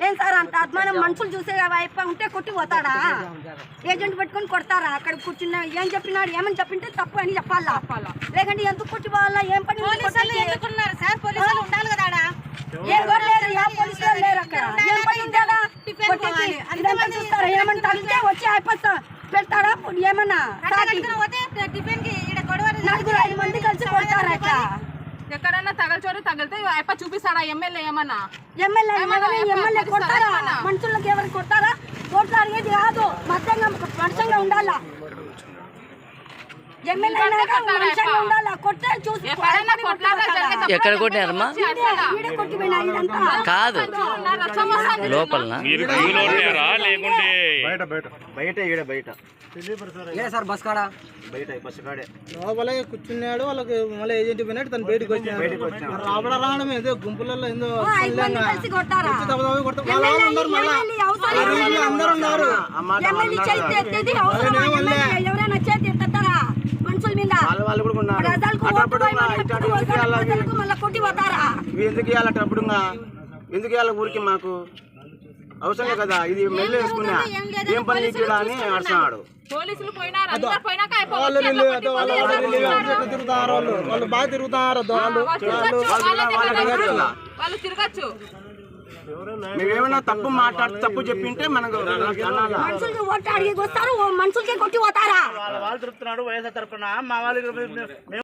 కొడతారంట మనం మనుషులు చూసే వైపు ఉంటే కొట్టి పోతాడా? ఏజెంట్ పెట్టుకొని కొడతారా? అక్కడ కూర్చున్న ఏం చెప్పినాడు? ఏమని చెప్పింటే తప్పు అని చెప్పాలా? లేకంటే ఎందుకు కొట్టి పోవాలా? ఏం పని? ఎందుకున్నారు సార్? పోలీసులు ఉండాలి కదా ఏ పోలీసులు లేరు అక్కడ. ఏం పని చూస్తారా? తగిలితే వచ్చి అయిపోతా. పెడతాడా? ఏమన్నా? నలుగురు ఐదు మంది కలిసి కొడతారా అట్లా ఎక్కడన్నా తగలచోరు తగిలితే అప్ప చూపిస్తాడా? ఎమ్మెల్యే ఏమన్నా? ఎమ్మెల్యే కొడతారా? మనుషులకు ఎవరు కొడతారా అడిగేది కాదు. మతంగా మనుషంగా ఉండాలా ఎమ్మెల్యే అయినాక మనుషంగా ఉండాలా కొట్టే చూసి ఎక్కడన్నా కొట్టి కొట్లాట కొట్టాలా? జరిగేటప్పుడు ఎక్కడ ఇదంతా కాదు ఉన్నారా సార్ బస్ కాడా బయట బస్ కాడే లోపలే కూర్చున్నాడు వాళ్ళకి మళ్ళీ ఏజెంట్ పోయినట్టు తను బయటకు వచ్చాడు. రావడం రావడం ఏదో గుంపులలో ఏందో ఓ, ఐదు ఉన్నారు. ఎందుకు? ఇవ్వాలి ఎందుకు ఇవ్వాలి ఊరికి మాకు? అవసరం కదా ఇది మెల్లు వేసుకున్నా. ఏం పని ఇక్కడ అని అడుస్తున్నాడు. వాళ్ళు బాగా తిరుగుతారు అదో వాళ్ళు మేమేమైనా తప్పు మాట్లాడి తప్పు చెప్పింటే మనకు అనాలా మనుషులకి ఓటు అడిగి వస్తారు ఓ మనుషులకే కొట్టి పోతారా వాళ్ళు తిరుగుతున్నాడు వైఎస్ఆర్ తరఫున మా వాళ్ళు